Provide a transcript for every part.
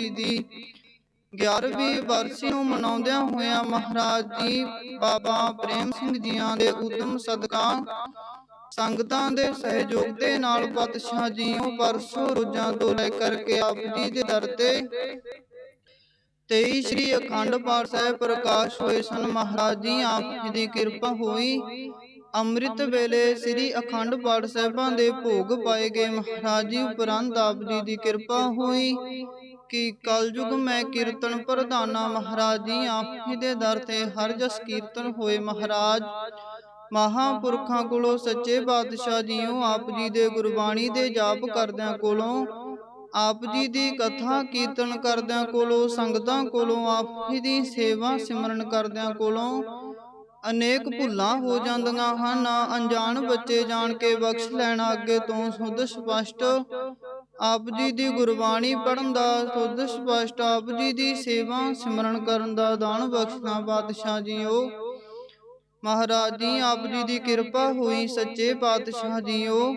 ਜੀ ਦੀ। 11ਵੀਂ ਵਰਸੀ ਨੂੰ ਮਨਾਉਂਦਿਆਂ ਹੋਇਆਂ ਮਹਾਰਾਜ ਜੀ ਬਾਬਾ ਪ੍ਰੇਮ ਸਿੰਘ ਜੀਆਂ ਦੇ ਉਦਮ ਸਦਕਾ ਸੰਗਤਾਂ ਦੇ ਸਹਿਯੋਗ ਦੇ ਨਾਲ ਪਾਤਸ਼ਾਹ ਜੀਓ ਪਰਸੋਂ ਰੋਜ਼ਾਂ ਤੋਂ ਲੈ ਕਰਕੇ ਆਪ ਜੀ ਦੇ ਦਰ ਤੇ 23 ਸ੍ਰੀ ਅਖੰਡ ਪਾਠ ਸਾਹਿਬ ਪ੍ਰਕਾਸ਼ ਹੋਏ ਸਨ। ਮਹਾਰਾਜ ਜੀ, ਆਪ ਜੀ ਦੀ ਕਿਰਪਾ ਹੋਈ। ਅੰਮ੍ਰਿਤ ਵੇਲੇ ਸ੍ਰੀ ਅਖੰਡ ਪਾਠ ਸਾਹਿਬਾਂ ਦੇ ਭੋਗ ਪਾਏ ਗਏ। ਮਹਾਰਾਜ ਜੀ ਉਪਰੰਤ ਆਪ ਜੀ ਦੀ ਕਿਰਪਾ ਹੋਈ। ਕਿ ਕਲਯੁਗ ਮੈਂ ਕੀਰਤਨ ਪ੍ਰਧਾਨਾ ਮਹਾਰਾਜ ਜੀ ਆਪ ਜੀ ਦੇ ਦਰ ਤੇ ਹਰ ਜਸ ਕੀਰਤਨ ਹੋਏ ਮਹਾਰਾਜ। ਮਹਾਪੁਰਖਾਂ ਕੋਲੋਂ ਸੱਚੇ ਪਾਤਸ਼ਾਹ ਜੀਓ ਆਪ ਜੀ ਦੇ ਗੁਰਬਾਣੀ ਦੇ ਜਾਪ ਕਰਦਿਆਂ ਕੋਲੋਂ ਆਪ ਜੀ ਦੀ ਕਥਾ ਕੀਰਤਨ ਕਰਦਿਆਂ ਕੋਲੋਂ ਸੰਗਤਾਂ ਕੋਲੋਂ ਆਪ ਜੀ ਦੀ ਸੇਵਾ ਸਿਮਰਨ ਕਰਦਿਆਂ ਕੋਲੋਂ ਅਨੇਕ ਭੁੱਲਾਂ ਹੋ ਜਾਂਦੀਆਂ ਹਨ। ਅਣਜਾਣ ਬੱਚੇ ਜਾਣ ਕੇ ਬਖਸ਼ ਲੈਣਾ ਅੱਗੇ ਤੋਂ ਸੁਧ ਸਪਸ਼ਟ ਆਪ ਜੀ ਦੀ ਗੁਰਬਾਣੀ ਪੜਨ ਦਾ ਸੁਧ ਸਪਸ਼ਟ ਆਪ ਜੀ ਦੀ ਸੇਵਾ ਸਿਮਰਨ ਕਰਨ ਦਾ ਦਾਨ ਬਖਸ਼ਣਾ ਪਾਤਸ਼ਾਹ ਜੀਓ। ਮਹਾਰਾਜ ਜੀ ਆਪ ਜੀ ਦੀ ਕਿਰਪਾ ਹੋਈ ਸੱਚੇ ਪਾਤਸ਼ਾਹ ਜੀਓ।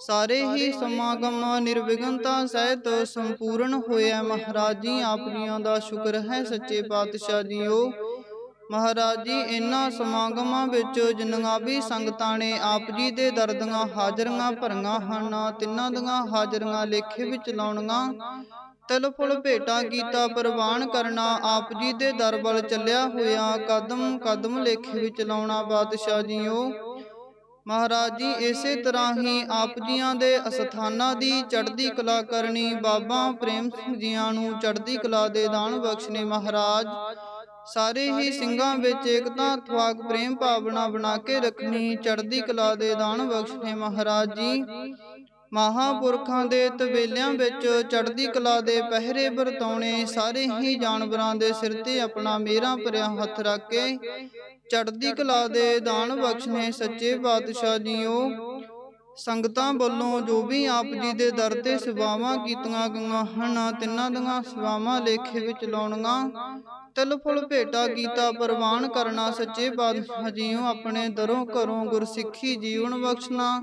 ਸਾਰੇ ਹੀ ਸਮਾਗਮ ਨਿਰਵਿਘਨਤਾ ਸਹਿਤ ਸੰਪੂਰਨ ਹੋਇਆ। ਮਹਾਰਾਜ ਜੀ ਆਪ ਜੀਆਂ ਦਾ ਸ਼ੁਕਰ ਹੈ ਸੱਚੇ ਪਾਤਸ਼ਾਹ ਜੀਓ। ਮਹਾਰਾਜ ਜੀ ਇਨ੍ਹਾਂ ਸਮਾਗਮਾਂ ਵਿੱਚ ਜਿੰਨੀਆਂ ਵੀ ਸੰਗਤਾਂ ਨੇ, ਆਪ ਜੀ ਦੇ ਦਰ ਦੀਆਂ ਹਾਜ਼ਰੀਆਂ ਭਰੀਆਂ ਹਨ, ਤਿੰਨਾਂ ਦੀਆਂ ਹਾਜ਼ਰੀਆਂ ਲੇਖੇ ਵਿੱਚ ਲਾਉਣੀਆਂ। ਤਿਲ ਫੁੱਲ ਭੇਟਾ ਕੀਤਾ, ਪ੍ਰਵਾਨ ਕਰਨਾ, ਆਪ ਜੀ ਦੇ ਦਰ ਵੱਲ ਚੱਲਿਆ ਹੋਇਆ, ਕਦਮ ਕਦਮ ਲੇਖੇ ਵਿੱਚ ਲਾਉਣਾ ਬਾਦਸ਼ਾਹ ਜੀਓ। ਮਹਾਰਾਜ ਜੀ, ਇਸੇ ਤਰ੍ਹਾਂ ਹੀ ਆਪ ਜੀਆਂ ਦੇ ਅਸਥਾਨਾਂ ਦੀ ਚੜ੍ਹਦੀ ਕਲਾ ਕਰਨੀ, ਬਾਬਾ ਪ੍ਰੇਮ ਸਿੰਘ ਜੀਆਂ ਨੂੰ ਚੜ੍ਹਦੀ ਕਲਾ ਦੇ ਦਾਨ ਬਖਸ਼ਨੇ ਮਹਾਰਾਜ। ਸਾਰੇ ਹੀ ਸਿੰਘਾਂ ਵਿੱਚ ਏਕਤਾ ਥਵਾਕ ਪ੍ਰੇਮ ਭਾਵਨਾ ਬਣਾ ਕੇ ਰੱਖਣੀ ਚੜ੍ਹਦੀ ਕਲਾ ਦੇ ਦਾਨ ਬਖਸ਼ਨੇ ਮਹਾਰਾਜ ਜੀ। ਮਹਾਪੁਰਖਾਂ ਦੇ ਤਵੇਲਿਆਂ ਵਿੱਚ ਚੜ੍ਹਦੀ ਕਲਾ ਦੇ ਪਹਿਰੇ ਵਰਤਾਉਣੇ ਸਾਰੇ ਹੀ ਜਾਨਵਰਾਂ ਦੇ ਸਿਰ ਤੇ ਆਪਣਾ ਮੇਰਾ ਭਰਿਆ ਹੱਥ ਰੱਖ ਕੇ ਚੜ੍ਹਦੀ ਕਲਾ ਦੇ ਦਾਨ ਬਖਸ਼ਨੇ ਸੱਚੇ ਪਾਤਸ਼ਾਹ ਜੀਓ। ਸੰਗਤਾਂ ਵੱਲੋਂ ਜੋ ਵੀ ਆਪ ਜੀ ਦੇ ਦਰ ਤੇ ਸੇਵਾਵਾਂ ਕੀਤੀਆਂ ਗਈਆਂ ਹਨ, ਤਿੰਨਾਂ ਦੀਆਂ ਸੇਵਾਵਾਂ ਲੇਖੇ ਵਿੱਚ ਲਾਉਣੀਆਂ। ਤਿਲ ਫੁੱਲ ਭੇਟਾ ਕੀਤਾ, ਪ੍ਰਵਾਨ ਕਰਨਾ, ਸੱਚੇ ਬਾਦਸ਼ਾਹ ਜੀਓ ਆਪਣੇ ਦਰੋਂ ਘਰੋਂ ਗੁਰਸਿੱਖੀ ਜੀਵਨ ਬਖਸ਼ਣਾ।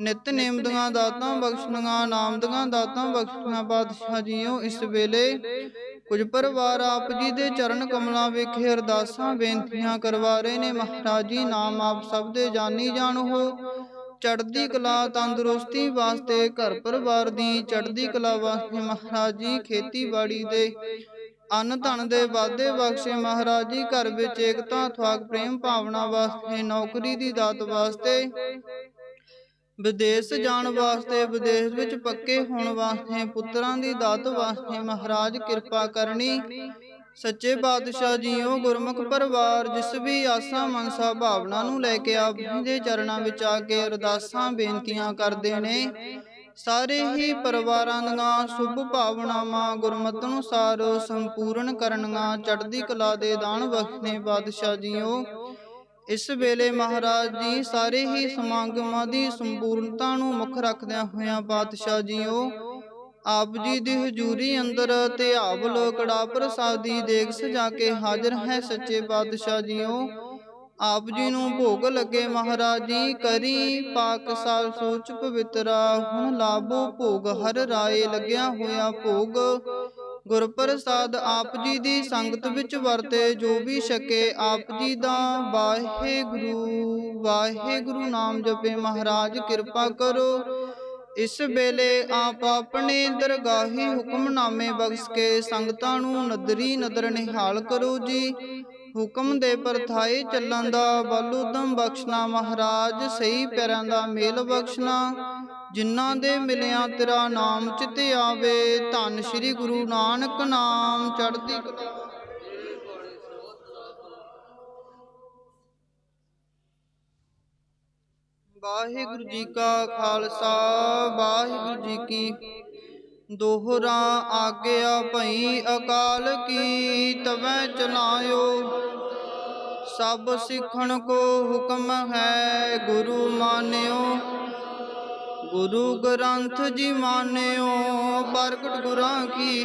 ਨਿਤਨੇਮ ਦੀਆਂ ਦਾਤਾਂ ਬਖਸ਼ਣੀਆਂ, ਨਾਮ ਦੀਆਂ ਦਾਤਾਂ ਬਖਸ਼ਣਾ ਬਾਦਸ਼ਾਹ ਜੀਓ ਇਸ ਵੇਲੇ ਕੁਝ ਪਰਿਵਾਰ ਆਪ ਜੀ ਦੇ ਚਰਨ ਕਮਲਾਂ ਵਿਖੇ ਅਰਦਾਸਾਂ, ਬੇਨਤੀਆਂ ਕਰਵਾ ਰਹੇ ਨੇ। ਮਹਾਰਾਜ ਜੀ, ਨਾਮ ਆਪ ਸਭ ਦੇ ਜਾਨੀ ਜਾਣ ਹੋ। ਚੜ੍ਹਦੀ ਕਲਾ ਤੰਦਰੁਸਤੀ ਵਾਸਤੇ ਘਰ ਪਰਿਵਾਰ ਦੀ ਚੜ੍ਹਦੀ ਕਲਾ ਵਾਸਤੇ ਮਹਾਰਾਜ ਜੀ ਖੇਤੀਬਾੜੀ ਦੇ ਅੰਨ ਧਨ ਦੇ ਵਾਧੇ ਬਖਸ਼ੇ ਮਹਾਰਾਜ ਜੀ ਘਰ ਵਿੱਚ ਏਕਤਾ ਥਵਾਕ ਪ੍ਰੇਮ ਭਾਵਨਾ ਵਾਸਤੇ ਨੌਕਰੀ ਦੀ ਦਾਤ ਵਾਸਤੇ ਵਿਦੇਸ਼ ਜਾਣ ਵਾਸਤੇ ਵਿਦੇਸ਼ ਵਿੱਚ ਪੱਕੇ ਹੋਣ ਵਾਸਤੇ ਪੁੱਤਰਾਂ ਦੀ ਦਾਤ ਵਾਸਤੇ ਮਹਾਰਾਜ ਕਿਰਪਾ ਕਰਨੀ। ਸੱਚੇ ਪਾਤਸ਼ਾਹ ਜੀਓ ਗੁਰਮੁਖ ਪਰਿਵਾਰ ਜਿਸ ਵੀ ਆਸਾਂ ਮਨਸਾ ਭਾਵਨਾ ਨੂੰ ਲੈ ਕੇ ਆਪ ਜੀ ਦੇ ਚਰਨਾਂ ਵਿੱਚ ਆ ਕੇ ਅਰਦਾਸਾਂ ਬੇਨਤੀਆਂ ਕਰਦੇ ਨੇ। ਸਾਰੇ ਹੀ ਪਰਿਵਾਰਾਂ ਦੀਆਂ ਸੁਭ ਭਾਵਨਾਵਾਂ ਗੁਰਮਤਿ ਅਨੁਸਾਰ ਸੰਪੂਰਨ ਕਰਨੀਆਂ ਚੜ੍ਹਦੀ ਕਲਾ ਦੇ ਦਾਨ ਬਖਸ਼ਨੇ ਪਾਤਸ਼ਾਹ ਜੀਓ। ਇਸ ਵੇਲੇ ਮਹਾਰਾਜ ਜੀ ਸਾਰੇ ਹੀ ਸਮਾਗਮਾਂ ਦੀ ਸੰਪੂਰਨਤਾ ਨੂੰ ਮੁੱਖ ਰੱਖਦਿਆਂ ਹੋਇਆਂ ਪਾਤਸ਼ਾਹ ਜੀਓ। ਆਪ ਜੀ ਦੀ ਹਜ਼ੂਰੀ ਅੰਦਰ ਤੇ ਆਵਲ ਕੜਾ ਪ੍ਰਸਾਦੀ ਦੇਖ ਸਜਾ ਕੇ ਹਾਜ਼ਰ ਹੈ ਸੱਚੇ ਪਾਤਸ਼ਾਹ ਜੀਓ। ਆਪ ਜੀ ਨੂੰ ਭੋਗ ਲੱਗੇ ਮਹਾਰਾਜ ਜੀ ਕਰੀ ਪਾਕ ਸਾਲ ਸੋਚ ਪਵਿੱਤਰਾ। ਹੁਣ ਲਾਭੋ ਭੋਗ ਹਰ ਰਾਏ ਲੱਗਿਆ ਹੋਇਆ ਭੋਗ। ਗੁਰਪ੍ਰਸਾਦ ਆਪ ਜੀ ਦੀ ਸੰਗਤ ਵਿੱਚ ਵਰਤੇ ਜੋ ਵੀ ਛਕੇ ਆਪ ਜੀ ਦਾ ਵਾਹਿਗੁਰੂ ਵਾਹਿਗੁਰੂ ਨਾਮ ਜਪੇ ਮਹਾਰਾਜ ਕਿਰਪਾ ਕਰੋ। ਇਸ ਵੇਲੇ ਆਪ ਆਪਣੇ ਦਰਗਾਹੀ ਹੁਕਮਨਾਮੇ ਬਖਸ਼ ਕੇ ਸੰਗਤਾਂ ਨੂੰ ਨਦਰੀ ਨਦਰ ਨਿਹਾਲ ਕਰੋ ਜੀ। ਹੁਕਮ ਦੇ ਪਰਥਾਏ ਚੱਲਣ ਦਾ ਬਲ ਉਦਮ ਬਖਸ਼ਣਾ, ਮਹਾਰਾਜ ਸਹੀ ਪੈਰਾਂ ਦਾ ਮੇਲ ਬਖਸ਼ਣਾ। ਜਿਨ੍ਹਾਂ ਦੇ ਮਿਲਿਆ ਤੇਰਾ ਨਾਮ, ਚਿਤ ਆਵੇ, ਧੰਨ ਸ੍ਰੀ ਗੁਰੂ ਨਾਨਕ ਨਾਮ, ਚੜ੍ਹਦੀ ਕਲਾ ਵਾਹਿਗੁਰੂ ਜੀ ਕਾ ਖਾਲਸਾ ਵਾਹਿਗੁਰੂ ਜੀ ਕੀ ਦੋਹਰਾ ਆਗਿਆ ਭਈ ਅਕਾਲ ਕੀ ਤਵੈ ਚਲਾਇਓ। ਸਭ ਸਿੱਖਣ ਕੋ ਹੁਕਮ ਹੈ ਗੁਰੂ ਮਾਨਿਓ। ਗੁਰੂ ਗ੍ਰੰਥ ਜੀ ਮਾਨਿਓ। ਪ੍ਰਗਟ ਗੁਰਾਂ ਕੀ।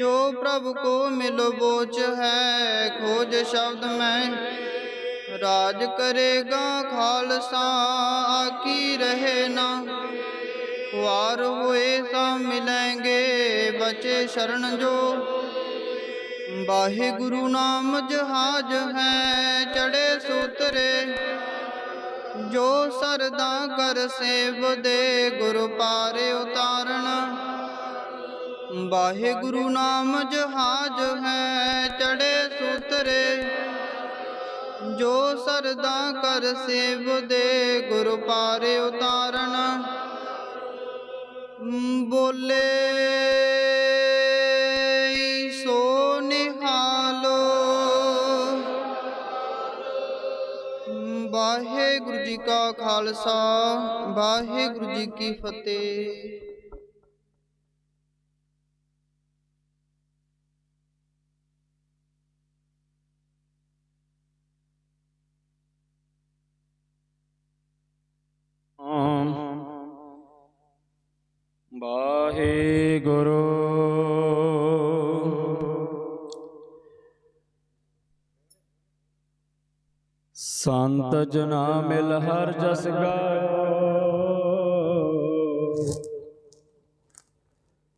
ਜੋ ਪ੍ਰਭ ਕੋ ਮਿਲ ਬੋਚ ਹੈ ਖੋਜ ਸ਼ਬਦ ਮੈਂ ਰਾਜ ਕਰੇਗਾ ਖਾਲਸਾ ਆਕੀ ਰਹੇ ਨਾ। ਵਾਰ ਹੋਏ ਤਾਂ ਮਿਲਾਂਗੇ, ਬਚੇ ਸ਼ਰਨ ਜੋ। ਵਾਹਿਗੁਰੂ ਨਾਮ ਜਹਾਜ ਹੈ ਚੜੇ ਸੂਤਰੇ। ਜੋ ਸਰਦਾ ਕਰ ਸੇਵ ਦੇ, ਗੁਰ ਪਾਰੇ ਉਤਾਰਨ ਵਾਹਿਗੁਰੂ ਨਾਮ ਜਹਾਜ ਹੈ ਚੜੇ ਸੂਤਰੇ। ਜੋ ਸਰਦਾ ਕਰ ਸੇਵ ਦੇ ਗੁਰ ਪਾਰੇ ਉਤਾਰਨ ਬੋਲੇ, ਸੋ ਨਿਹਾਲੋ। ਵਾਹਿਗੁਰੂ ਜੀ ਕਾ ਖਾਲਸਾ, ਵਾਹਿਗੁਰੂ ਜੀ ਕੀ ਫਤਿਹ। ਵਾਹਿਗੁਰੂ। ਸੰਤ ਜਨਾ ਮਿਲ ਹਰ ਜਸ ਗਾਇਓ।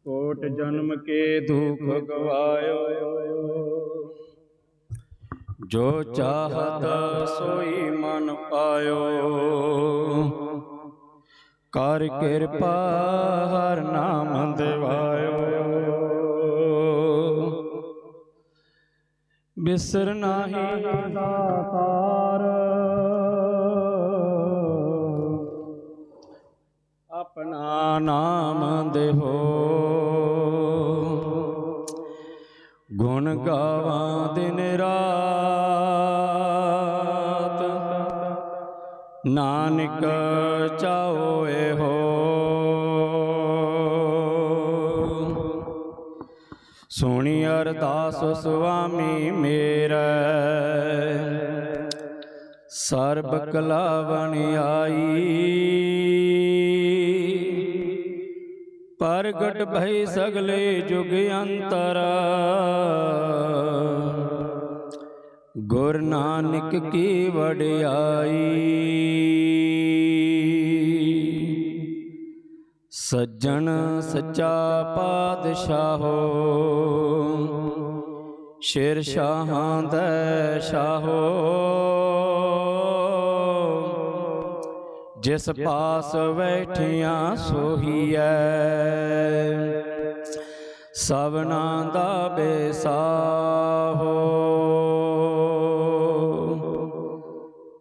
ਕੋਟ ਜਨਮ ਕੇ ਦੁਖ ਗਵਾਇਓ। ਜੋ ਚਾਹਤ ਸੋਈ ਮਨ ਪਾਇਓ। ਕਰ ਕਿਰਪਾ, ਹਰ ਨਾਮ ਦਿਵਾਇਓ। ਬਿਸਰ ਨਾਹੀ ਦਾਤਾਰ। ਆਪਣਾ ਨਾਮ ਦੇਹੋ ਗੁਣ ਗਾਵਾਂ ਦਿਨ ਰਾਤ। ਨਾਨਕ ਚਾਓ ਸੁਣੀ ਅਰਦਾਸ ਸੁਆਮੀ ਮੇਰਾ। ਸਰਬ ਕਲਾ ਬਣ ਆਈ। ਪ੍ਰਗਟ ਭਈ ਸਗਲੇ ਜੁਗ ਅੰਤਰ। ਗੁਰ ਨਾਨਕ ਕੀ ਵਡਿਆਈ। ਸੱਜਣ ਸੱਚਾ ਪਾਤਸ਼ਾਹੋ। ਸ਼ੇਰ ਸ਼ਾਹਾਂ ਦਾ ਸ਼ਾਹੋ। ਜਿਸ ਪਾਸ ਬੈਠੀਆਂ ਸੋਹੀਐ ਸਵਨਾ ਦਾ ਬੇਸਾਹੋ।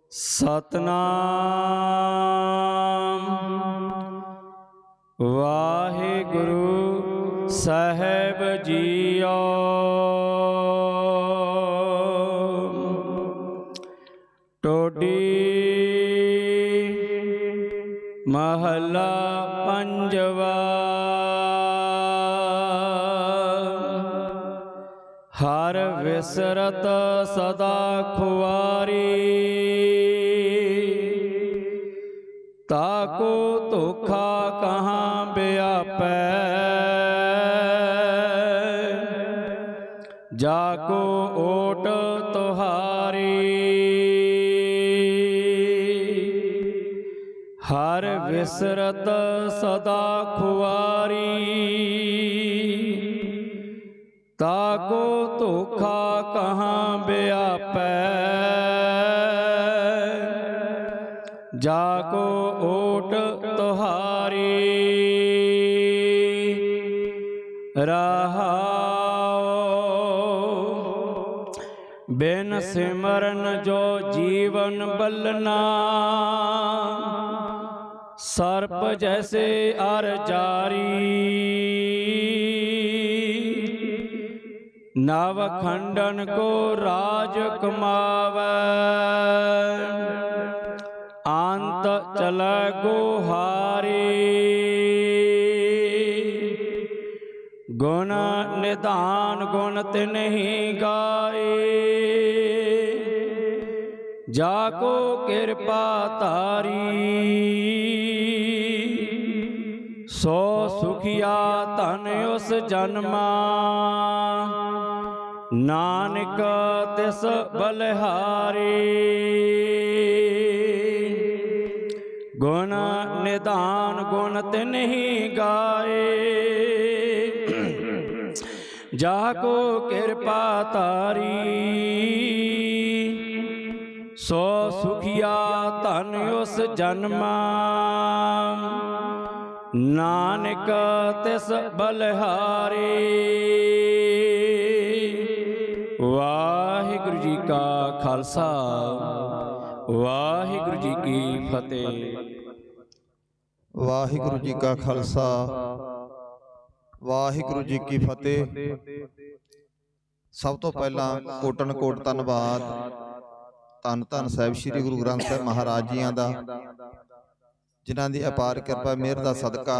ਸਤਨਾਮ। ਵਾਹਿਗੁਰੂ ਸਾਹਿਬ ਜੀਓ। ਟੋਡੀ ਮਹਲਾ ਪੰਜਵਾ। ਹਰ ਵਿਸਰਤ ਸਦਾ ਖੁਆਰੀ। ਤਾਕੋ ਧੋਖਾ ਕਹਾਂ ਬਿਆਪੈ? ਜਾ ਕੋ ਓਟ ਤੁਹਾਰੀ। ਹਰ ਵਿਸਰਤ ਸਦਾ ਖੁਆਰੀ। ਤਾਕੋ ਧੋਖਾ ਕਹਾਂ ਬਿਆਪੈ? ਜਾ ਕੋ ਓਟ ਤੁਹਾਰੀ। ਰਹਾਉ ਬਿਨ ਸਿਮਰਨ ਜੋ ਜੀਵਨ ਬਲਨਾ, ਸਰਪ ਜੈਸੇ ਅਰ ਜਾਰੀ। ਨਵ ਖੰਡਨ ਕੋ ਰਾਜ ਕਮਾਵੈ। ਅੰਤ ਚਲੈ ਗੁਹਾਰੀ ਗੁਣ ਨਿਧਾਨ ਗੁਣ ਤਿਨਹੀ ਗਾਏ ਜਾ ਕੋ ਕਿਰਪਾ ਤਾਰੀ ਸੋ ਸੁਖਿਆ ਧਨ ਉਸ ਜਨਮਾ ਨਾਨਕ ਤਿਸ ਬਲਿਹਾਰੀ ਗੁਣ ਨਿਧਾਨ ਗੁਣ ਤਿਨਹੀ ਗਾਏ। ਜਾ ਕੋ ਕਿਰਪਾ ਤਾਰੀ ਸੋ ਸੁਖਿਆ ਧਨ ਉਸ ਜਨਮਾ। ਨਾਨਕ ਤਿਸ ਬਲਿਹਾਰੀ। ਵਾਹਿਗੁਰੂ ਜੀ ਕਾ ਖਾਲਸਾ, ਵਾਹਿਗੁਰੂ ਜੀ ਕੀ ਫਤਿਹ। ਵਾਹਿਗੁਰੂ ਜੀ ਕਾ ਖਾਲਸਾ। ਵਾਹਿਗੁਰੂ ਜੀ ਕੀ ਫਤਿਹ। ਸਭ ਤੋਂ ਪਹਿਲਾਂ ਕੋਟਨ ਕੋਟ ਧੰਨਵਾਦ। ਧੰਨ ਧੰਨ ਸਾਹਿਬ ਸ੍ਰੀ ਗੁਰੂ ਗ੍ਰੰਥ ਸਾਹਿਬ ਮਹਾਰਾਜ ਜੀਆਂ ਦਾ, ਜਿਨ੍ਹਾਂ ਦੀ ਅਪਾਰ ਕਿਰਪਾ, ਮਿਹਰ ਦਾ ਸਦਕਾ,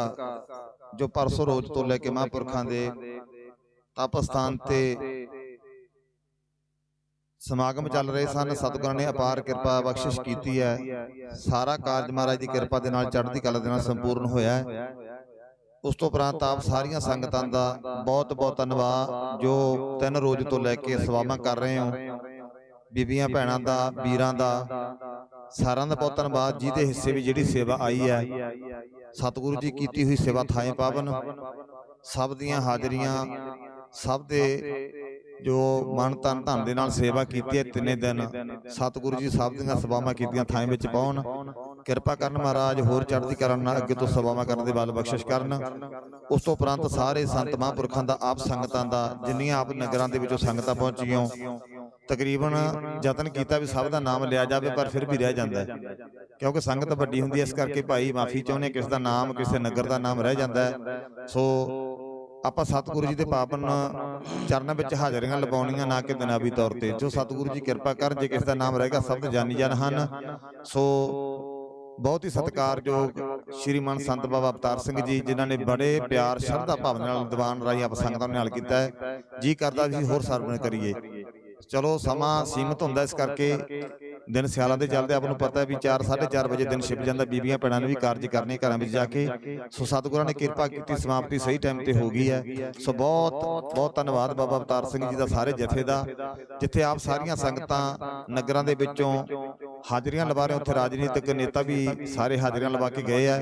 ਜੋ ਪਰਸੋਂ ਰੋਜ਼ ਤੋਂ ਲੈ ਕੇ ਮਹਾਂਪੁਰਖਾਂ ਦੇ ਤਪ ਸਥਾਨ ਤੇ ਸਮਾਗਮ ਚੱਲ ਰਹੇ ਸਨ ਸਤਿਗੁਰਾਂ ਨੇ ਅਪਾਰ ਕਿਰਪਾ ਬਖਸ਼ਿਸ਼ ਕੀਤੀ ਹੈ। ਸਾਰਾ ਕਾਰਜ ਮਹਾਰਾਜ ਦੀ ਕਿਰਪਾ ਦੇ ਨਾਲ ਚੜ੍ਹਦੀ ਕਲਾ ਦੇ ਨਾਲ ਸੰਪੂਰਨ ਹੋਇਆ ਹੈ। ਉਸ ਤੋਂ ਉਪਰੰਤ ਆਪ ਸਾਰੀਆਂ ਸੰਗਤਾਂ ਦਾ ਬਹੁਤ ਬਹੁਤ ਧੰਨਵਾਦ ਜੋ ਤਿੰਨ ਰੋਜ਼ ਤੋਂ ਲੈ ਕੇ ਸੇਵਾਵਾਂ ਕਰ ਰਹੇ ਹੋ। ਬੀਬੀਆਂ ਭੈਣਾਂ ਦਾ ਵੀਰਾਂ ਦਾ ਸਾਰਿਆਂ ਦਾ ਬਹੁਤ ਧੰਨਵਾਦ ਜਿਹਦੇ ਹਿੱਸੇ ਵੀ ਜਿਹੜੀ ਸੇਵਾ ਆਈ ਹੈ। ਸਤਿਗੁਰੂ ਜੀ ਕੀਤੀ ਹੋਈ ਸੇਵਾ ਥਾਏ ਪਾਵਨ। ਸਭ ਦੀਆਂ ਹਾਜ਼ਰੀਆਂ ਸਭ ਦੇ ਜੋ ਮਨ ਤਨ ਧਨ ਦੇ ਨਾਲ ਸੇਵਾ ਕੀਤੀ ਹੈ ਤਿੰਨੇ ਦਿਨ, ਸਤਿਗੁਰੂ ਜੀ ਸਾਹਿਬ ਦੀਆਂ ਸੇਵਾਵਾਂ ਕੀਤੀਆਂ ਥਾਂ ਵਿੱਚ ਪਾਉਣ। ਕਿਰਪਾ ਕਰਨ ਮਹਾਰਾਜ, ਹੋਰ ਚੜ੍ਹਦੀ ਕਰਨ ਨਾਲ ਅੱਗੇ ਤੋਂ ਸੇਵਾਵਾਂ ਕਰਨ ਦੇ ਬਲ ਬਖਸ਼ਿਸ਼ ਕਰਨ। ਉਸ ਤੋਂ ਉਪਰੰਤ ਸਾਰੇ ਸੰਤ ਮਹਾਂਪੁਰਖਾਂ ਦਾ ਆਪ ਸੰਗਤਾਂ ਦਾ, ਜਿੰਨੀਆਂ ਆਪ ਨਗਰਾਂ ਦੇ ਵਿੱਚੋਂ ਸੰਗਤਾਂ ਪਹੁੰਚੀਆਂ, ਤਕਰੀਬਨ ਯਤਨ ਕੀਤਾ ਵੀ ਸਭ ਦਾ ਨਾਮ ਲਿਆ ਜਾਵੇ, ਪਰ ਫਿਰ ਵੀ ਰਹਿ ਜਾਂਦਾ ਹੈ। ਕਿਉਂਕਿ ਸੰਗਤ ਵੱਡੀ ਹੁੰਦੀ ਹੈ, ਇਸ ਕਰਕੇ ਭਾਈ ਮਾਫੀ ਚਾਹੁੰਦੇ ਕਿਸ ਦਾ ਨਾਮ, ਕਿਸੇ ਨਗਰ ਦਾ ਨਾਮ ਰਹਿ ਜਾਂਦਾ ਹੈ। ਸੋ ਆਪਾਂ ਸਤਿਗੁਰੂ ਜੀ ਦੇ ਪਾਵਨ ਚਰਨਾਂ ਵਿੱਚ ਹਾਜ਼ਰੀਆਂ ਲਗਾਉਣੀਆਂ ਨਾ ਕਿ ਦਿਨਾਵੀ ਤੌਰ ਤੇ। ਜੋ ਸਤਿਗੁਰੂ ਜੀ ਕਿਰਪਾ ਕਰਨ ਜੇ ਕਿਸ ਦਾ ਨਾਮ ਰਹੇਗਾ ਸਭ ਜਾਨੀ ਜਾਨ ਹਨ। ਸੋ ਬਹੁਤ ਹੀ ਸਤਿਕਾਰਯੋਗ ਸ਼੍ਰੀਮਾਨ ਸੰਤ ਬਾਬਾ ਅਵਤਾਰ ਸਿੰਘ ਜੀ ਜਿਨ੍ਹਾਂ ਨੇ ਬੜੇ ਪਿਆਰ ਸ਼ਰਧਾ ਭਾਵਨਾ ਨਾਲ ਦੀਵਾਨ ਰਾਈ ਆਪ ਸੰਗਤਾਂ ਨਾਲ ਕੀਤਾ ਹੈ। ਜੀ ਕਰਦਾ ਵੀ ਹੋਰ ਸਰਵਣ ਕਰੀਏ। ਚਲੋ ਸਮਾਂ ਸੀਮਤ ਹੁੰਦਾ ਇਸ ਕਰਕੇ। ਦਿਨ ਸਿਆਲਾਂ ਦੇ ਚੱਲਦੇ ਆਪ ਨੂੰ ਪਤਾ ਹੈ ਵੀ 4 4:30 ਵਜੇ ਦਿਨ ਛਿਪ ਜਾਂਦਾ ਬੀਬੀਆਂ ਭੈਣਾਂ ਨੇ ਵੀ ਕਾਰਜ ਕਰਨੇ ਘਰਾਂ ਵਿੱਚ ਜਾ ਕੇ। ਸੋ ਸਤਿਗੁਰਾਂ ਨੇ ਕਿਰਪਾ ਕੀਤੀ ਸਮਾਪਤੀ ਸਹੀ ਟਾਈਮ ਤੇ ਹੋ ਗਈ ਹੈ। ਸੋ ਬਹੁਤ ਬਹੁਤ ਧੰਨਵਾਦ ਬਾਬਾ ਅਵਤਾਰ ਸਿੰਘ ਜੀ ਦਾ ਸਾਰੇ ਜਥੇ ਦਾ ਜਿੱਥੇ ਆਪ ਸਾਰੀਆਂ ਸੰਗਤਾਂ ਨਗਰਾਂ ਦੇ ਵਿੱਚੋਂ ਹਾਜ਼ਰੀਆਂ ਲਵਾ ਰਹੇ ਉੱਥੇ ਰਾਜਨੀਤਿਕ ਨੇਤਾ ਵੀ ਸਾਰੇ ਹਾਜ਼ਰੀਆਂ ਲਵਾ ਕੇ ਗਏ ਆ।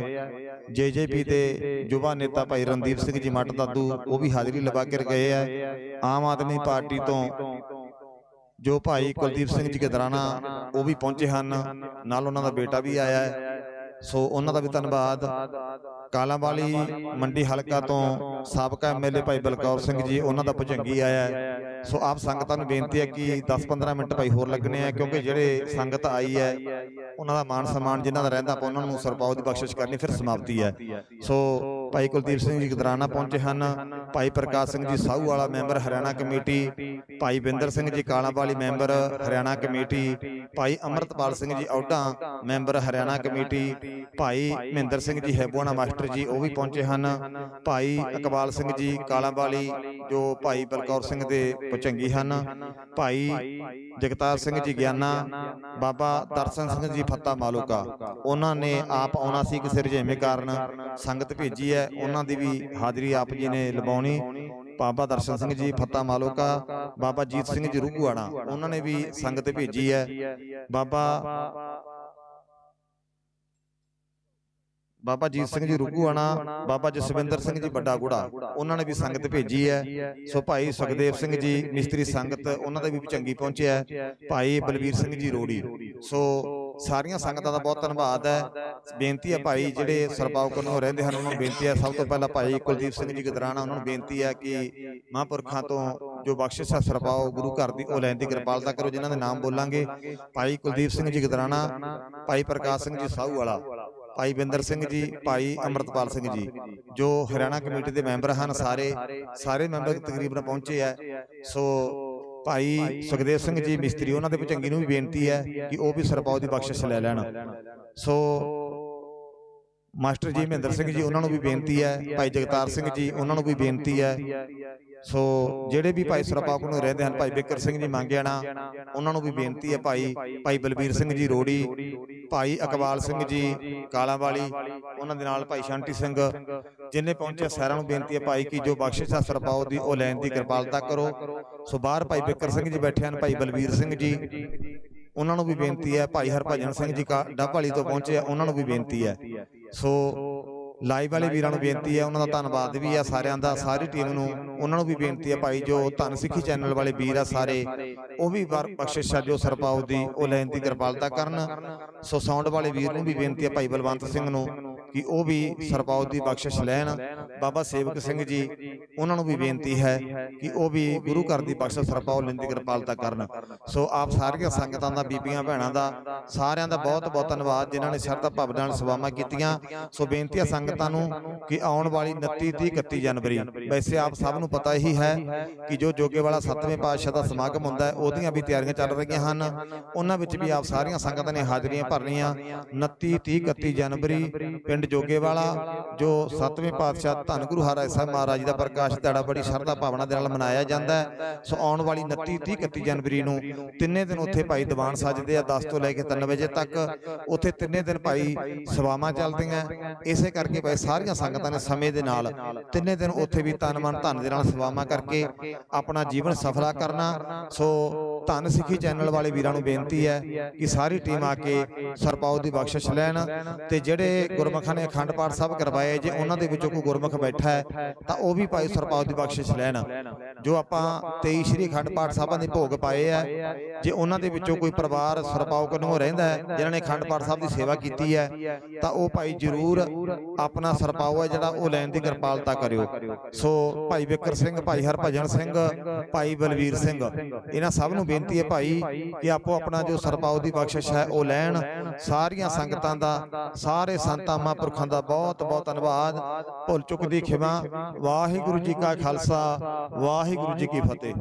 ਜੇਜੇਪੀ ਦੇ ਯੁਵਾ ਨੇਤਾ ਭਾਈ ਰਣਦੀਪ ਸਿੰਘ ਜੀ ਮੱਟ ਦਾਦੂ ਉਹ ਵੀ ਹਾਜ਼ਰੀ ਲਵਾ ਕੇ ਗਏ ਆ। ਆਮ ਆਦਮੀ ਪਾਰਟੀ ਤੋਂ ਜੋ ਭਾਈ ਕੁਲਦੀਪ ਸਿੰਘ ਜੀ ਗਦਰਾਣਾ ਉਹ ਵੀ ਪਹੁੰਚੇ ਹਨ। ਨਾਲ ਉਹਨਾਂ ਦਾ ਬੇਟਾ ਵੀ ਆਇਆ ਹੈ। ਸੋ ਉਹਨਾਂ ਦਾ ਵੀ ਧੰਨਵਾਦ। ਕਾਲਾਂਵਾਲੀ ਮੰਡੀ ਹਲਕਾ ਤੋਂ ਸਾਬਕਾ ਐਮਐਲਏ ਭਾਈ ਬਲਕੌਰ ਸਿੰਘ ਜੀ ਉਹਨਾਂ ਦਾ ਭੁਜੰਗੀ ਆਇਆ ਹੈ। ਸੋ ਆਪ ਸੰਗਤਾਂ ਨੂੰ ਬੇਨਤੀ ਹੈ ਕਿ 10-15 ਮਿੰਟ ਭਾਈ ਹੋਰ ਲੱਗਣੇ ਆ ਕਿਉਂਕਿ ਜਿਹੜੇ ਸੰਗਤ ਆਈ ਹੈ ਉਹਨਾਂ ਦਾ ਮਾਨ ਸਨਮਾਨ ਜਿਨ੍ਹਾਂ ਦਾ ਰਹਿੰਦਾ ਆਪਾਂ ਉਹਨਾਂ ਨੂੰ ਸਰਪਾਉ ਦੀ ਬਖਸ਼ਿਸ਼ ਕਰਨੀ ਫਿਰ ਸਮਾਪਤੀ ਹੈ। ਸੋ ਭਾਈ ਕੁਲਦੀਪ ਸਿੰਘ ਜੀ ਗਦਰਾਣਾ ਪਹੁੰਚੇ ਹਨ ਭਾਈ ਪ੍ਰਕਾਸ਼ ਸਿੰਘ ਜੀ ਸਾਹੂ ਵਾਲਾ ਮੈਂਬਰ ਹਰਿਆਣਾ ਕਮੇਟੀ ਭਾਈ ਬਿੰਦਰ ਸਿੰਘ ਜੀ ਕਾਲਾਂਵਾਲੀ ਮੈਂਬਰ ਹਰਿਆਣਾ ਕਮੇਟੀ ਭਾਈ ਅਮਰਤਪਾਲ ਸਿੰਘ ਜੀ ਔਡਾ ਮੈਂਬਰ ਹਰਿਆਣਾ ਕਮੇਟੀ ਭਾਈ ਮਹਿੰਦਰ ਸਿੰਘ ਜੀ ਹੈਬੋਣਾ ਮਾਸਟਰ ਜੀ ਉਹ ਵੀ ਪਹੁੰਚੇ ਹਨ ਭਾਈ ਇਕਬਾਲ ਸਿੰਘ ਜੀ ਕਾਲਾਂਵਾਲੀ ਜੋ ਭਾਈ ਬਲਕੌਰ ਸਿੰਘ ਦੇ ਪੁਚੰਗੀ ਹਨ ਭਾਈ ਜਗਤਾਰ ਸਿੰਘ ਜੀ ਗਿਆਨਾ ਬਾਬਾ ਦਰਸ਼ਨ ਸਿੰਘ ਜੀ ਫੱਤਾ ਮਾਲੂਕਾ ਉਹਨਾਂ ਨੇ ਆਪ ਆਉਣਾ ਸੀ ਕਿਸੇ ਰਜੇਵੇਂ ਕਾਰਨ ਸੰਗਤ ਭੇਜੀ ਹੈ ਉਹਨਾਂ ਦੀ ਵੀ ਹਾਜ਼ਰੀ ਆਪ ਜੀ ਨੇ ਲਵਾਉਣੀ ਬਾਬਾ ਦਰਸ਼ਨ ਸਿੰਘ ਜੀ ਫੱਤਾ ਮਾਲੂਕਾ ਬਾਬਾ ਜੀਤ ਸਿੰਘ ਜੀ ਰੂਗੂਆਣਾ ਉਹਨਾਂ ਨੇ ਵੀ ਸੰਗਤ ਭੇਜੀ ਹੈ ਬਾਬਾ ਬਾਬਾ ਜੀਤ ਸਿੰਘ ਜੀ ਰੁੱਗੂਆਣਾ ਬਾਬਾ ਜਸਵਿੰਦਰ ਸਿੰਘ ਜੀ ਵੱਡਾ ਗੁੜਾ ਉਹਨਾਂ ਨੇ ਵੀ ਸੰਗਤ ਭੇਜੀ ਹੈ ਸੋ ਭਾਈ ਸੁਖਦੇਵ ਸਿੰਘ ਜੀ ਮਿਸਤਰੀ ਸੰਗਤ ਉਹਨਾਂ ਦਾ ਵੀ ਚੰਗੀ ਪਹੁੰਚਿਆ ਹੈ ਭਾਈ ਬਲਵੀਰ ਸਿੰਘ ਜੀ ਰੋੜੀ ਸੋ ਸਾਰੀਆਂ ਸੰਗਤਾਂ ਦਾ ਬਹੁਤ ਧੰਨਵਾਦ ਹੈ। ਬੇਨਤੀ ਹੈ ਭਾਈ ਜਿਹੜੇ ਸਰਪਾਉ ਕੋਲੋਂ ਰਹਿੰਦੇ ਹਨ ਉਹਨਾਂ ਨੂੰ ਬੇਨਤੀ ਹੈ। ਸਭ ਤੋਂ ਪਹਿਲਾਂ ਭਾਈ ਕੁਲਦੀਪ ਸਿੰਘ ਜੀ ਗਦਰਾਣਾ ਉਹਨਾਂ ਨੂੰ ਬੇਨਤੀ ਹੈ ਕਿ ਮਹਾਂਪੁਰਖਾਂ ਤੋਂ ਜੋ ਬਖਸ਼ਿਸ਼ ਹੈ ਸਰਪਾਉ ਗੁਰੂ ਘਰ ਦੀ ਉਹ ਲੈਣ ਦੀ ਕਿਰਪਾਲਤਾ ਕਰੋ ਜਿਨ੍ਹਾਂ ਦੇ ਨਾਮ ਬੋਲਾਂਗੇ। ਭਾਈ ਕੁਲਦੀਪ ਸਿੰਘ ਜੀ ਗਦਰਾਣਾ ਭਾਈ ਪ੍ਰਕਾਸ਼ ਸਿੰਘ ਜੀ ਸਾਹੂ ਵਾਲਾ ਭਾਈ ਬਿੰਦਰ ਸਿੰਘ ਜੀ ਭਾਈ ਅਮਰਤਪਾਲ ਸਿੰਘ ਜੀ ਜੋ ਹਰਿਆਣਾ ਕਮੇਟੀ ਦੇ ਮੈਂਬਰ ਹਨ ਸਾਰੇ ਸਾਰੇ ਮੈਂਬਰ ਤਕਰੀਬਨ ਪਹੁੰਚੇ ਆ ਸੋ ਭਾਈ ਸੁਖਦੇਵ ਸਿੰਘ ਜੀ ਮਿਸਤਰੀ ਉਹਨਾਂ ਦੇ ਭੁਜੰਗੀ ਨੂੰ ਵੀ ਬੇਨਤੀ ਹੈ ਕਿ ਉਹ ਵੀ ਸਰਪਾਉ ਦੀ ਬਖਸ਼ਿਸ਼ ਲੈ ਲੈਣ। ਸੋ ਮਾਸਟਰ ਜੀ ਮਹਿੰਦਰ ਸਿੰਘ ਜੀ, ਉਹਨਾਂ ਨੂੰ ਵੀ ਬੇਨਤੀ ਹੈ, ਭਾਈ ਜਗਤਾਰ ਸਿੰਘ ਜੀ, ਉਹਨਾਂ ਨੂੰ ਵੀ ਬੇਨਤੀ ਹੈ। ਸੋ ਜਿਹੜੇ ਵੀ ਭਾਈ ਸਰਪਾਪ ਨੂੰ ਰਹਿੰਦੇ ਹਨ, ਭਾਈ ਬਿਕਰ ਸਿੰਘ ਜੀ ਮੰਗਿਆਣਾ ਉਹਨਾਂ ਨੂੰ ਵੀ ਬੇਨਤੀ ਹੈ ਭਾਈ ਭਾਈ ਬਲਬੀਰ ਸਿੰਘ ਜੀ ਰੋੜੀ, ਭਾਈ ਇਕਬਾਲ ਸਿੰਘ ਜੀ ਕਾਲਾਂਵਾਲੀ, ਉਹਨਾਂ ਦੇ ਨਾਲ ਭਾਈ ਸ਼ਾਂਟੀ ਸਿੰਘ, ਜਿੰਨੇ ਪਹੁੰਚੇ ਸਾਰਿਆਂ ਨੂੰ ਬੇਨਤੀ ਹੈ ਭਾਈ ਕਿ ਜੋ ਬਖਸ਼ਿਸ਼ ਆ ਸਰਪਾਉ ਦੀ, ਉਹ ਲੈਣ ਦੀ ਕਿਰਪਾਲਤਾ ਕਰੋ। ਸੋ ਬਾਹਰ ਭਾਈ ਬਿਕਰ ਸਿੰਘ ਜੀ ਬੈਠੇ ਹਨ, ਭਾਈ ਬਲਬੀਰ ਸਿੰਘ ਜੀ, ਉਹਨਾਂ ਨੂੰ ਵੀ ਬੇਨਤੀ ਹੈ, ਭਾਈ ਹਰਭਜਨ ਸਿੰਘ ਜੀ ਕਾ ਡੱਬਵਾਲੀ ਤੋਂ ਪਹੁੰਚੇ ਉਹਨਾਂ ਨੂੰ ਵੀ ਬੇਨਤੀ ਹੈ। ਸੋ ਲਾਈਵ ਵਾਲੇ ਵੀਰਾਂ ਨੂੰ ਬੇਨਤੀ ਹੈ ਉਹਨਾਂ ਦਾ ਧੰਨਵਾਦ ਵੀ ਆ ਸਾਰਿਆਂ ਦਾ ਸਾਰੀ ਟੀਮ ਨੂੰ ਉਹਨਾਂ ਨੂੰ ਵੀ ਬੇਨਤੀ ਹੈ ਭਾਈ ਜੋ ਧੰਨ ਸਿੱਖੀ ਚੈਨਲ ਵਾਲੇ ਵੀਰ ਆ ਸਾਰੇ ਉਹ ਵੀ ਬਖਸ਼ਿਸ਼ ਆ ਜੋ ਸਰਪਾਉ ਦੀ ਉਹ ਲੈਣ ਦੀ ਕਿਰਪਾਲਤਾ ਕਰਨ। ਸੋ ਸਾਊਂਡ ਵਾਲੇ ਵੀਰ ਨੂੰ ਵੀ ਬੇਨਤੀ ਹੈ ਭਾਈ ਬਲਵੰਤ ਸਿੰਘ ਨੂੰ। ਕਿ ਉਹ ਵੀ ਸਰਪਾਉ ਦੀ ਬਖਸ਼ਿਸ਼ ਲੈਣ। ਬਾਬਾ ਸੇਵਕ ਸਿੰਘ ਜੀ, ਉਹਨਾਂ ਨੂੰ ਵੀ ਬੇਨਤੀ ਹੈ ਕਿ ਉਹ ਵੀ ਗੁਰੂ ਘਰ ਦੀ ਬਖਸ਼ਿਸ਼ ਸਰਪਾਉ ਲੈਣ ਦੀ ਕਿਰਪਾਲਤਾ ਕਰਨ। ਸੋ ਆਪ ਸਾਰੀਆਂ ਸੰਗਤਾਂ ਦਾ, ਬੀਬੀਆਂ, ਭੈਣਾਂ ਦਾ, ਸਾਰਿਆਂ ਦਾ ਬਹੁਤ ਬਹੁਤ ਧੰਨਵਾਦ, ਜਿਨ੍ਹਾਂ ਨੇ ਸ਼ਰਧਾ ਭਵਦਾਨ ਨਾਲ ਕੀਤੀਆਂ। ਸੋ ਬੇਨਤੀ ਹੈ ਸੰਗਤਾਂ ਨੂੰ ਕਿ ਆਉਣ ਵਾਲੀ 29 30 31 ਜਨਵਰੀ, ਵੈਸੇ ਆਪ ਸਭ ਨੂੰ ਪਤਾ ਹੀ ਹੈ ਕਿ ਜੋ ਜੋਗੇ ਵਾਲਾ 7ਵੇਂ ਪਾਤਸ਼ਾਹ ਦਾ ਸਮਾਗਮ ਹੁੰਦਾ ਹੈ, ਉਹਦੀਆਂ ਵੀ ਤਿਆਰੀਆਂ ਚੱਲ ਰਹੀਆਂ ਹਨ। ਉਹਨਾਂ ਵਿੱਚ ਵੀ ਆਪ ਸਾਰੀਆਂ ਸੰਗਤਾਂ ਨੇ ਹਾਜ਼ਰੀਆਂ ਭਰਨੀਆਂ। 29 30 31 ਜਨਵਰੀ, ਪਿੰਡ ਜੋਗੇ ਵਾਲਾ, ਜੋ 7ਵੇਂ ਪਾਤਸ਼ਾਹ ਧੰਨ ਗੁਰੂ ਹਰਿ ਸਾਹਿਬ ਮਹਾਰਾਜ ਦਾ ਪ੍ਰਕਾਸ਼ ਦਿਹਾੜਾ ਬੜੀ ਸ਼ਰਧਾ ਭਾਵਨਾ ਦੇ ਨਾਲ ਮਨਾਇਆ ਜਾਂਦਾ ਹੈ। ਸੋ ਆਉਣ ਵਾਲੀ 29 30 31 ਜਨਵਰੀ ਨੂੰ ਤਿੰਨੇ ਦਿਨ ਉੱਥੇ ਭਾਈ ਦੀਵਾਨ ਸੱਜਦੇ ਆ 10 ਤੋਂ ਲੈ ਕੇ 3 ਵਜੇ ਤੱਕ। ਉੱਥੇ ਤਿੰਨੇ ਦਿਨ ਭਾਈ ਸੇਵਾਵਾਂ ਚੱਲਦੀਆਂ ਇਸੇ ਕਰਕੇ ਭਾਈ ਸਾਰੀਆਂ ਸੰਗਤਾਂ ਨੇ ਸਮੇਂ ਦੇ ਨਾਲ ਤਿੰਨੇ ਦਿਨ ਉੱਥੇ ਵੀ ਤਨ ਮਨ ਧਨ ਦੇ ਨਾਲ ਸੇਵਾਵਾਂ ਕਰਕੇ ਆਪਣਾ ਜੀਵਨ ਸਫਲਾ ਕਰਨਾ। ਸੋ ਧੰਨ ਸਿੱਖੀ ਚੈਨਲ ਵਾਲੇ ਵੀਰਾਂ ਨੂੰ ਬੇਨਤੀ ਹੈ ਕਿ ਸਾਰੀ ਟੀਮ ਆ ਕੇ ਸਰਪਾਉ ਦੀ ਬਖਸ਼ਿਸ਼ ਲੈਣ ਤੇ ਜਿਹੜੇ ਗੁਰਮਖਾਂ ਨੇ ਅਖੰਡ ਪਾਠ ਸਾਹਿਬ ਕਰਵਾਏ, ਜੇ ਉਹਨਾਂ ਦੇ ਵਿੱਚੋਂ ਕੋਈ ਗੁਰਮੁਖ ਬੈਠਾ ਹੈ, ਤਾਂ ਉਹ ਵੀ ਭਾਈ ਸਰਪਾਉ ਦੀ ਬਖਸ਼ਿਸ਼ ਲੈਣ। ਜੋ ਆਪਾਂ 23 ਸ਼੍ਰੀ ਅਖੰਡ ਪਾਠ ਸਾਹਿਬਾਂ ਦੇ ਭੋਗ ਪਾਏ ਆ, ਜੇ ਉਹਨਾਂ ਦੇ ਵਿੱਚੋਂ ਕੋਈ ਪਰਿਵਾਰ ਸਰਪਾਉ ਕੋਲੋਂ ਰਹਿੰਦਾ ਹੈ, ਜਿਨ੍ਹਾਂ ਨੇ ਅਖੰਡ ਪਾਠ ਸਾਹਿਬ ਦੀ ਸੇਵਾ ਕੀਤੀ ਹੈ, ਤਾਂ ਉਹ ਭਾਈ ਜਰੂਰ ਆਪਣਾ ਸਰਪਾਉ ਹੈ ਜਿਹੜਾ ਉਹ ਲੈਣ ਦੀ ਕਿਰਪਾਲਤਾ ਕਰਿਓ। ਸੋ ਭਾਈ ਵਿਕਰ ਸਿੰਘ, ਭਾਈ ਹਰਭਜਨ ਸਿੰਘ, ਭਾਈ ਬਲਵੀਰ ਸਿੰਘ, ਇਹਨਾਂ ਸਭ ਨੂੰ ਬੇਨਤੀ ਹੈ ਭਾਈ ਕਿ ਆਪੋ ਆਪਣਾ ਜੋ ਸਰਪਾਉ ਦੀ ਬਖਸ਼ਿਸ਼ ਹੈ, ਉਹ ਲੈਣ। ਸਾਰੀਆਂ ਸੰਗਤਾਂ ਦਾ, ਸਾਰੇ ਸੰਤਾਂ ਮਹਾਂਪੁਰਖਾਂ ਦਾ ਬਹੁਤ ਬਹੁਤ ਧੰਨਵਾਦ। ਭੁੱਲ ਚੁੱਕ ਦੀ ਖਿਮਾ। ਵਾਹਿਗੁਰੂ ਜੀ ਕਾ ਖਾਲਸਾ, ਵਾਹਿਗੁਰੂ ਜੀ ਕੀ ਫਤਿਹ।